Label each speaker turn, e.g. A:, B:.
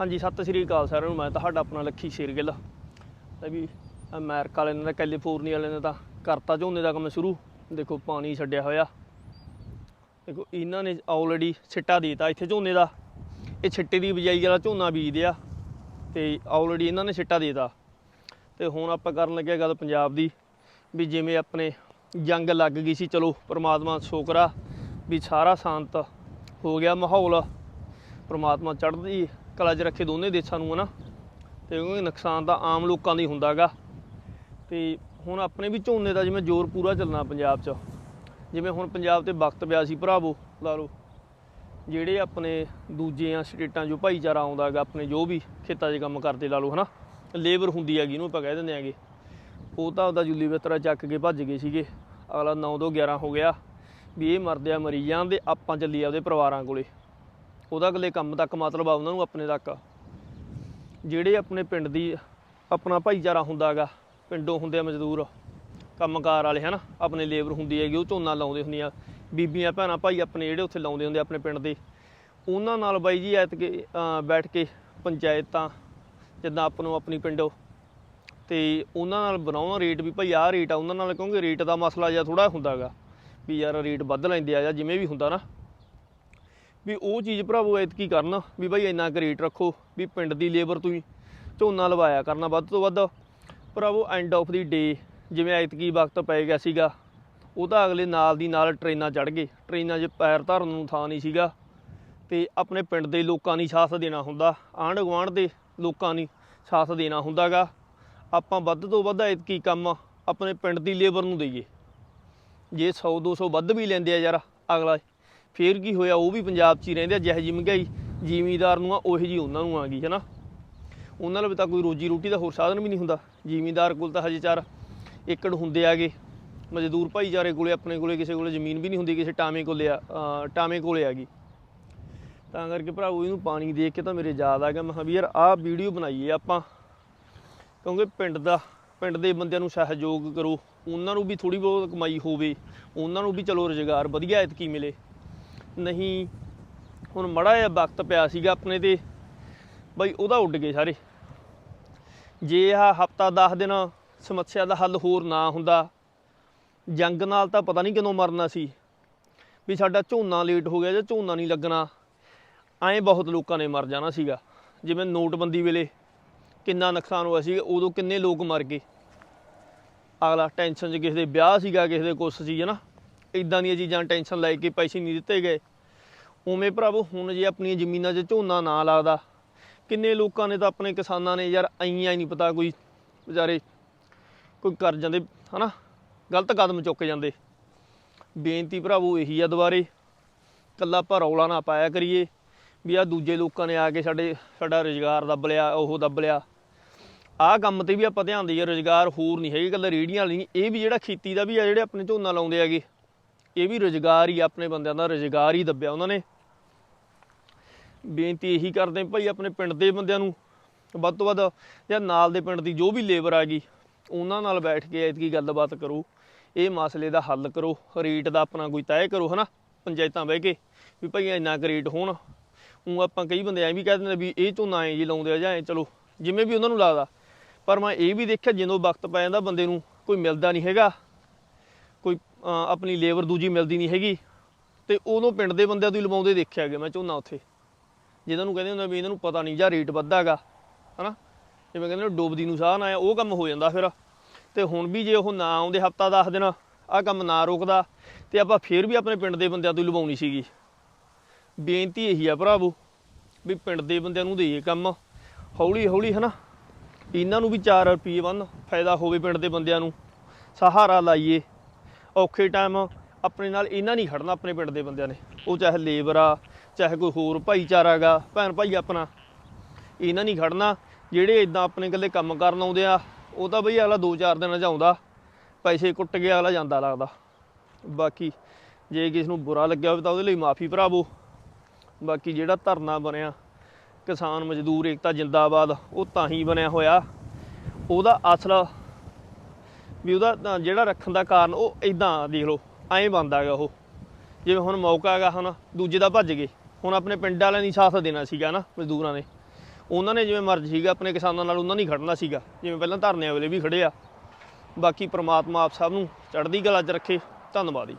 A: ਹਾਂਜੀ, ਸਤਿ ਸ੍ਰੀ ਅਕਾਲ ਸਾਰਿਆਂ ਨੂੰ। ਮੈਂ ਤੁਹਾਡਾ ਆਪਣਾ ਲੱਖੀ ਸ਼ੇਰਗਿੱਲ। ਤੇ ਵੀ ਅਮਰੀਕਾ ਵਾਲਿਆਂ ਨੇ ਤਾਂ ਕੈਲੀਫੋਰਨੀਆ ਵਾਲਿਆਂ ਨੇ ਤਾਂ ਕਰਤਾ ਝੋਨੇ ਦਾ ਕੰਮ ਸ਼ੁਰੂ। ਦੇਖੋ, ਪਾਣੀ ਛੱਡਿਆ ਹੋਇਆ। ਦੇਖੋ, ਇਹਨਾਂ ਨੇ ਆਲਰੇਡੀ ਛਿੱਟਾ ਦੇਤਾ ਇੱਥੇ ਝੋਨੇ ਦਾ। ਇਹ ਛਿੱਟੇ ਦੀ ਬਿਜਾਈ ਵਾਲਾ ਝੋਨਾ ਬੀਜਦੇ ਆ ਤੇ ਆਲਰੇਡੀ ਇਹਨਾਂ ਨੇ ਛਿੱਟਾ ਦੇਤਾ। ਤੇ ਹੁਣ ਆਪਾਂ ਕਰਨ ਲੱਗੇ ਗੱਲ ਪੰਜਾਬ ਦੀ, ਵੀ ਜਿਵੇਂ ਆਪਣੇ ਜੰਗ ਲੱਗ ਗਈ ਸੀ, ਚਲੋ ਪ੍ਰਮਾਤਮਾ ਸ਼ੁਕਰ ਆ, ਵੀ ਸਾਰਾ ਸ਼ਾਂਤ ਹੋ ਗਿਆ ਮਾਹੌਲ। ਪ੍ਰਮਾਤਮਾ ਚੜ੍ਹਦੀ ਕਲਾ 'ਚ ਰੱਖੇ ਦੋਨੇ ਦੇਸ਼ਾਂ ਨੂੰ, ਹਨਾ? ਤੇ ਕਿਉਂਕਿ ਨੁਕਸਾਨ ਤਾਂ ਆਮ ਲੋਕਾਂ ਦਾ ਹੀ ਹੁੰਦਾਗਾ ਤੇ ਹੁਣ ਆਪਣੇ ਵੀ ਝੋਨੇ ਦਾ ਜਿਵੇਂ ਜ਼ੋਰ ਪੂਰਾ ਚੱਲਣਾ ਪੰਜਾਬ 'ਚ, ਜਿਵੇਂ ਹੁਣ ਪੰਜਾਬ ਤੇ ਵਕਤ ਪਿਆ ਸੀ ਭਰਾਵੋ, ਲਾ ਲਓ। ਜਿਹੜੇ ਆਪਣੇ ਦੂਜੀਆਂ ਸਟੇਟਾਂ 'ਚੋਂ ਭਾਈਚਾਰਾ ਆਉਂਦਾਗਾ ਆਪਣੇ ਜੋ ਵੀ ਖੇਤਾਂ 'ਚ ਕੰਮ ਕਰਦੇ, ਲਾ ਲਓ, ਹਨਾ? ਲੇਬਰ ਹੁੰਦੀ ਹੈਗੀ, ਇਹਨੂੰ ਆਪਾਂ ਕਹਿ ਦਿੰਦੇ ਆਂਗੇ ਉਹ ਤਾਂ ਉਹਦਾ ਜੁੱਲੀ ਬਿਸਤਰਾ ਚੱਕ ਕੇ ਭੱਜ ਗਏ ਸੀਗੇ। ਅਗਲਾ 9 ਤੋਂ 11 ਹੋ ਗਿਆ ਵੀ ਇਹ ਮਰਦੇ ਆ ਮਰੀ ਜਾਂਦੇ ਆਪਾਂ ਚੱਲੀ ਆਪਦੇ ਪਰਿਵਾਰਾਂ ਕੋਲੇ। ਉਹਦਾ ਅਗਲੇ ਕੰਮ ਤੱਕ ਮਤਲਬ ਆ ਉਹਨਾਂ ਨੂੰ ਆਪਣੇ ਤੱਕ। ਜਿਹੜੇ ਆਪਣੇ ਪਿੰਡ ਦੀ ਆਪਣਾ ਭਾਈਚਾਰਾ ਹੁੰਦਾਗਾ ਪਿੰਡੋਂ ਹੁੰਦੇ ਆ ਮਜ਼ਦੂਰ ਕੰਮਕਾਰ ਵਾਲੇ ਹਨਾ ਆਪਣੇ ਲੇਬਰ ਹੁੰਦੀ ਹੈਗੀ ਉਹ ਝੋਨਾ ਲਾਉਂਦੇ ਹੁੰਦੀਆਂ ਬੀਬੀਆਂ ਭੈਣਾਂ ਭਾਈ ਆਪਣੇ ਜਿਹੜੇ ਉੱਥੇ ਲਾਉਂਦੇ ਹੁੰਦੇ ਆਪਣੇ ਪਿੰਡ ਦੇ। ਉਹਨਾਂ ਨਾਲ ਬਾਈ ਜੀ ਐਤਕੇ ਅਹ, ਬੈਠ ਕੇ ਪੰਚਾਇਤਾਂ ਜਿੱਦਾਂ ਆਪ ਨੂੰ ਆਪਣੀ ਪਿੰਡੋਂ ਤੇ ਉਹਨਾਂ ਨਾਲ ਬਣਾਉਣਾ ਰੇਟ ਵੀ ਭਾਈ ਆਹ ਰੇਟ ਆ ਉਹਨਾਂ ਨਾਲ ਕਿਉਂਕਿ ਰੇਟ ਦਾ ਮਸਲਾ ਜਿਹਾ ਥੋੜਾ ਹੁੰਦਾਗਾ ਵੀ ਯਾਰ ਰੇਟ ਵੱਧ ਲੈਂਦੇ ਆ ਜਾਂ ਜਿਵੇਂ ਵੀ ਹੁੰਦਾ ਨਾ। ਵੀ ਉਹ ਚੀਜ਼ ਭਰਾਵੋ ਐਤਕੀ ਕਰਨ, ਵੀ ਬਾਈ ਇੰਨਾ ਕੁ ਰੇਟ ਰੱਖੋ, ਵੀ ਪਿੰਡ ਦੀ ਲੇਬਰ ਤੁਸੀਂ ਝੋਨਾ ਲਵਾਇਆ ਕਰਨਾ ਵੱਧ ਤੋਂ ਵੱਧ। ਭਰਾਵੋ ਐਂਡ ਆਫ ਦੀ ਡੇ ਜਿਵੇਂ ਐਤਕੀ ਵਕਤ ਪੈ ਗਿਆ ਸੀਗਾ, ਉਹ ਤਾਂ ਅਗਲੇ ਨਾਲ ਦੀ ਨਾਲ ਟ੍ਰੇਨਾਂ ਚੜ ਗਏ। ਟ੍ਰੇਨਾਂ 'ਚ ਪੈਰ ਧਰਨ ਨੂੰ ਥਾਂ ਨਹੀਂ ਸੀਗਾ ਤੇ ਆਪਣੇ ਪਿੰਡ ਦੇ ਲੋਕਾਂ ਦੀ ਸਾਥ ਦੇਣਾ ਹੁੰਦਾ, ਆਂਢ ਗੁਆਂਢ ਦੇ ਲੋਕਾਂ ਦੀ ਸਾਥ ਦੇਣਾ ਹੁੰਦਾਗਾ। ਆਪਾਂ ਵੱਧ ਤੋਂ ਵੱਧ ਐਤਕੀ ਕੰਮ ਆਪਣੇ ਪਿੰਡ ਦੀ ਲੇਬਰ ਨੂੰ ਦਈਏ। ਜੇ 100 200 ਵੱਧ ਵੀ ਲੈਂਦੇ ਆ ਯਾਰ ਅਗਲਾ ਫੇਰ ਕੀ ਹੋਇਆ, ਉਹ ਵੀ ਪੰਜਾਬ 'ਚ ਹੀ ਰਹਿੰਦੇ ਆ, ਜਿਹੋ ਜਿਹੀ ਮਹਿੰਗਾਈ ਜ਼ਿਮੀਂਦਾਰ ਨੂੰ ਆ, ਉਹੀ ਜੀ ਉਹਨਾਂ ਨੂੰ ਆ ਗਈ ਹੈ ਨਾ ਉਹਨਾਂ ਨਾਲ ਵੀ ਤਾਂ ਕੋਈ ਰੋਜੀ ਰੋਟੀ ਦਾ ਹੋਰ ਸਾਧਨ ਵੀ ਨਹੀਂ ਹੁੰਦਾ। ਜ਼ਿਮੀਦਾਰ ਕੋਲ ਤਾਂ ਹਜੇ ਚਾਰ ਏਕੜ ਹੁੰਦੇ ਆਗੇ। ਮਜ਼ਦੂਰ ਭਾਈਚਾਰੇ ਕੋਲੇ, ਆਪਣੇ ਕੋਲੇ, ਕਿਸੇ ਕੋਲੇ ਜ਼ਮੀਨ ਵੀ ਨਹੀਂ ਹੁੰਦੀ, ਕਿਸੇ ਟਾਵੇਂ ਕੋਲੇ ਆ, ਅਹ, ਟਾਵੇਂ ਕੋਲੇ ਆ ਗਈ ਤਾਂ ਕਰਕੇ ਭਰਾਵੋ, ਇਹਨੂੰ ਪਾਣੀ ਦੇਖ ਕੇ ਤਾਂ ਮੇਰੇ ਯਾਦ ਆ ਗਿਆ। ਮੈਂ ਵੀ ਯਾਰ, ਆਹ ਵੀਡੀਓ ਬਣਾਈਏ ਆਪਾਂ। ਕਿਉਂਕਿ ਪਿੰਡ ਦਾ, ਪਿੰਡ ਦੇ ਬੰਦਿਆਂ ਨੂੰ ਸਹਿਯੋਗ ਕਰੋ। ਉਹਨਾਂ ਨੂੰ ਵੀ ਥੋੜੀ ਬਹੁਤ ਕਮਾਈ ਹੋਵੇ। ਉਹਨਾਂ ਨੂੰ ਵੀ ਚਲੋ ਰੁਜ਼ਗਾਰ ਵਧੀਆ ਐਤਕੀ ਮਿਲੇ। ਨਹੀਂ। ਹੁਣ ਮੜਾ ਜਿਹਾ ਵਕਤ ਪਿਆ ਸੀਗਾ ਆਪਣੇ ਤੇ। ਬਈ ਉਹਦਾ ਉੱਡ ਗਏ ਸਾਰੇ। ਜੇ ਆ ਹਫਤਾ 10 ਦਿਨ ਸਮੱਸਿਆ ਦਾ ਹੱਲ ਹੋਰ ਨਾ ਹੁੰਦਾ, ਜੰਗ ਨਾਲ ਤਾਂ ਪਤਾ ਨਹੀਂ ਕਦੋਂ ਮਰਨਾ ਸੀ। ਵੀ ਸਾਡਾ ਝੋਨਾ ਲੇਟ ਹੋ ਗਿਆ ਜਾਂ ਝੋਨਾ ਨਹੀਂ ਲੱਗਣਾ, ਐਂ ਬਹੁਤ ਲੋਕਾਂ ਨੇ ਮਰ ਜਾਣਾ ਸੀਗਾ। ਜਿਵੇਂ ਨੋਟਬੰਦੀ ਵੇਲੇ ਕਿੰਨਾ ਨੁਕਸਾਨ ਹੋਇਆ ਸੀ, ਉਦੋਂ ਕਿੰਨੇ ਲੋਕ ਮਰ ਗਏ। ਅਗਲਾ ਟੈਨਸ਼ਨ 'ਚ ਕਿਸੇ ਦੇ ਵਿਆਹ ਸੀਗਾ, ਕਿਸੇ ਦੇ ਕੁਛ ਸੀ, ਹਨਾ? ਇਦਾਂ ਦੀਆਂ ਚੀਜ਼ਾਂ ਟੈਨਸ਼ਨ ਲੈ ਕੇ ਪੈਸੇ ਨਹੀਂ ਦਿੱਤੇ ਗਏ। ਉਵੇਂ ਭਰਾਵੋ, ਹੁਣ ਜੇ ਆਪਣੀਆਂ ਜ਼ਮੀਨਾਂ 'ਚ ਝੋਨਾ ਨਾ ਲੱਗਦਾ, ਕਿੰਨੇ ਲੋਕਾਂ ਨੇ ਤਾਂ ਆਪਣੇ ਕਿਸਾਨਾਂ ਨੇ ਯਾਰ ਆਈਆਂ ਹੀ ਨਹੀਂ ਪਤਾ ਕੋਈ ਵਿਚਾਰੇ ਕੋਈ ਕਰ ਜਾਂਦੇ, ਹਨਾ? ਗਲਤ ਕਦਮ ਚੁੱਕ ਜਾਂਦੇ। ਬੇਨਤੀ ਭਰਾਵੋ, ਇਹੀ ਆ ਦੁਬਾਰੇ ਕੱਲਾ ਆਪਾਂ ਰੌਲਾ ਨਾ ਪਾਇਆ ਕਰੀਏ ਵੀ ਆ ਦੂਜੇ ਲੋਕਾਂ ਨੇ ਆ ਕੇ ਸਾਡੇ, ਸਾਡਾ ਰੁਜ਼ਗਾਰ ਦੱਬ ਲਿਆ, ਉਹ ਦੱਬ ਲਿਆ। ਆਹ ਕੰਮ ਤੇ ਵੀ ਆਪਾਂ ਧਿਆਨ ਦੇਈਏ, ਰੁਜ਼ਗਾਰ ਹੋਰ ਨਹੀਂ ਹੈਗੇ ਕੱਲਾ ਰੇੜੀਆਂ ਵਾਲੀ ਨਹੀਂ, ਇਹ ਵੀ ਜਿਹੜਾ ਖੇਤੀ ਦਾ ਵੀ ਆ, ਜਿਹੜੇ ਆਪਣੇ ਝੋਨਾ ਲਾਉਂਦੇ ਹੈਗੇ। ਇਹ ਵੀ ਰੁਜ਼ਗਾਰ ਹੀ ਆਪਣੇ ਬੰਦਿਆਂ ਦਾ, ਰੁਜ਼ਗਾਰ ਹੀ ਦੱਬਿਆ ਉਹਨਾਂ ਨੇ। ਬੇਨਤੀ ਇਹੀ ਕਰਦੇ ਭਾਈ ਆਪਣੇ ਪਿੰਡ ਦੇ ਬੰਦਿਆਂ ਨੂੰ। ਵੱਧ ਤੋਂ ਵੱਧ ਜਾਂ ਨਾਲ ਦੇ ਪਿੰਡ ਦੀ ਜੋ ਵੀ ਲੇਬਰ ਆ ਗਈ, ਉਹਨਾਂ ਨਾਲ ਬੈਠ ਕੇ ਐਤਕੀ ਗੱਲਬਾਤ ਕਰੋ। ਇਹ ਮਸਲੇ ਦਾ ਹੱਲ ਕਰੋ, ਰੇਟ ਦਾ ਆਪਣਾ ਕੋਈ ਤੈਅ ਕਰੋ, ਹਨਾ? ਪੰਚਾਇਤਾਂ ਬਹਿ ਕੇ ਵੀ ਭਾਈ ਇੰਨਾ ਕੁ ਰੇਟ ਹੋਣ। ਉਹ ਆਪਾਂ ਕਈ ਬੰਦੇ ਐਂ ਵੀ ਕਹਿ ਦਿੰਦੇ ਵੀ ਇਹ ਝੋਨਾ ਐਂ ਜੀ ਲਾਉਂਦੇ ਆ ਜਾਂ ਐਂ, ਚਲੋ, ਜਿਵੇਂ ਵੀ ਉਹਨਾਂ ਨੂੰ ਲੱਗਦਾ। ਪਰ ਮੈਂ ਇਹ ਵੀ ਦੇਖਿਆ ਜਦੋਂ ਵਕਤ ਪੈ ਜਾਂਦਾ ਬੰਦੇ ਨੂੰ, ਕੋਈ ਮਿਲਦਾ ਨਹੀਂ ਹੈਗਾ। ਕੋਈ ਆਪਣੀ ਲੇਬਰ ਦੂਜੀ ਮਿਲਦੀ ਨਹੀਂ ਹੈਗੀ। ਤੇ ਉਦੋਂ ਪਿੰਡ ਦੇ ਬੰਦਿਆਂ ਤੋਂ ਹੀ ਲਵਾਉਂਦੇ ਦੇਖਿਆ ਗਿਆ ਮੈਂ ਝੋਨਾ ਉੱਥੇ। ਜਿਹਨਾਂ ਨੂੰ ਕਹਿੰਦੇ ਹੁੰਦੇ ਵੀ ਇਹਨਾਂ ਨੂੰ ਪਤਾ ਨਹੀਂ ਜਾਂ ਰੇਟ ਵੱਧਾਗਾ ਹਨਾ? ਜਿਵੇਂ ਕਹਿੰਦੇ ਨੇ ਡੁੱਬਦੀ ਨੂੰ ਸਾਹ ਨਾ ਆਇਆ, ਉਹ ਕੰਮ ਹੋ ਜਾਂਦਾ ਫਿਰ। ਤੇ ਹੁਣ ਵੀ ਜੇ ਉਹ ਨਾ ਆਉਂਦੇ ਹਫਤਾ 10 ਦਿਨ, ਆਹ ਕੰਮ ਨਾ ਰੋਕਦਾ, ਤੇ ਆਪਾਂ ਫੇਰ ਵੀ ਆਪਣੇ ਪਿੰਡ ਦੇ ਬੰਦਿਆਂ ਤੋਂ ਹੀ ਲਵਾਉਣੀ ਸੀਗੀ। ਬੇਨਤੀ ਇਹੀ ਆ ਭਰਾਵੋ, ਵੀ ਪਿੰਡ ਦੇ ਬੰਦਿਆਂ ਨੂੰ ਦੇਈਏ ਕੰਮ ਹੌਲੀ ਹੌਲੀ ਹਨਾ? ਇਹਨਾਂ ਨੂੰ ਵੀ 4 ਰੁਪਏ ਬੰਨ ਫਾਇਦਾ ਹੋਵੇ ਪਿੰਡ ਦੇ ਬੰਦਿਆਂ ਨੂੰ, ਸਹਾਰਾ ਲਾਈਏ। ਔਖੇ ਟਾਈਮ ਆਪਣੇ ਨਾਲ ਇਹਨਾਂ ਨਹੀਂ ਖੜਨਾ ਆਪਣੇ ਪਿੰਡ ਦੇ ਬੰਦਿਆਂ ਨੇ। ਉਹ ਚਾਹੇ ਲੇਬਰ ਆ, ਚਾਹੇ ਕੋਈ ਹੋਰ ਭਾਈਚਾਰਾ ਗਾ ਭੈਣ ਭਾਈ ਆਪਣਾ। ਇਹਨਾਂ ਨਹੀਂ ਖੜਨਾ, ਜਿਹੜੇ ਇਦਾਂ ਆਪਣੇ ਇਕੱਲੇ ਕੰਮ ਕਰਨ ਆਉਂਦੇ ਆ, ਉਹ ਤਾਂ ਬਈ ਅਗਲਾ 2-4 ਦਿਨਾਂ 'ਚ ਆਉਂਦਾ। ਪੈਸੇ ਕੁੱਟ ਗਿਆ ਅਗਲਾ ਜਾਂਦਾ ਲੱਗਦਾ। ਬਾਕੀ ਜੇ ਕਿਸ ਨੂੰ ਬੁਰਾ ਲੱਗਿਆ ਹੋਵੇ ਤਾਂ ਉਹਦੇ ਲਈ ਮਾਫੀ ਭਰਾਵੋ। ਬਾਕੀ ਜਿਹੜਾ ਧਰਨਾ ਬਣਿਆ, ਕਿਸਾਨ ਮਜ਼ਦੂਰ ਏਕਤਾ ਜਿੰਦਾਬਾਦ, ਉਹ ਤਾਂ ਹੀ ਬਣਿਆ ਹੋਇਆ। ਉਹਦਾ ਅਸਲ ਵੀ ਉਹਦਾ ਜਿਹੜਾ ਰੱਖਣ ਦਾ ਕਾਰਨ ਉਹ ਇਦਾਂ ਦੇਖ ਲਓ, ਐਂ ਬਣਦਾ ਹੈਗਾ ਉਹ। ਜਿਵੇਂ ਹੁਣ ਮੌਕਾ ਹੈਗਾ ਹੁਣ ਦੂਜੇ ਦਾ ਭੱਜ ਗਏ। ਹੁਣ ਆਪਣੇ ਪਿੰਡ ਵਾਲਿਆਂ ਦੀ ਸਾਥ ਦੇਣਾ ਸੀਗਾ ਨਾ ਮਜ਼ਦੂਰਾਂ ਨੇ। ਉਹਨਾਂ ਨੇ ਜਿਵੇਂ ਮਰਜ਼ੀ ਸੀਗਾ, ਆਪਣੇ ਕਿਸਾਨਾਂ ਨਾਲ ਉਹਨਾਂ ਨਹੀਂ ਖੜਨਾ ਸੀਗਾ। ਜਿਵੇਂ ਪਹਿਲਾਂ ਧਰਨਿਆਂ ਵੇਲੇ ਵੀ ਖੜੇ ਆ। ਬਾਕੀ ਪ੍ਰਮਾਤਮਾ ਆਪ ਸਭ ਨੂੰ ਚੜ੍ਹਦੀ ਕਲਾ 'ਚ ਰੱਖੇ। ਧੰਨਵਾਦ ਜੀ।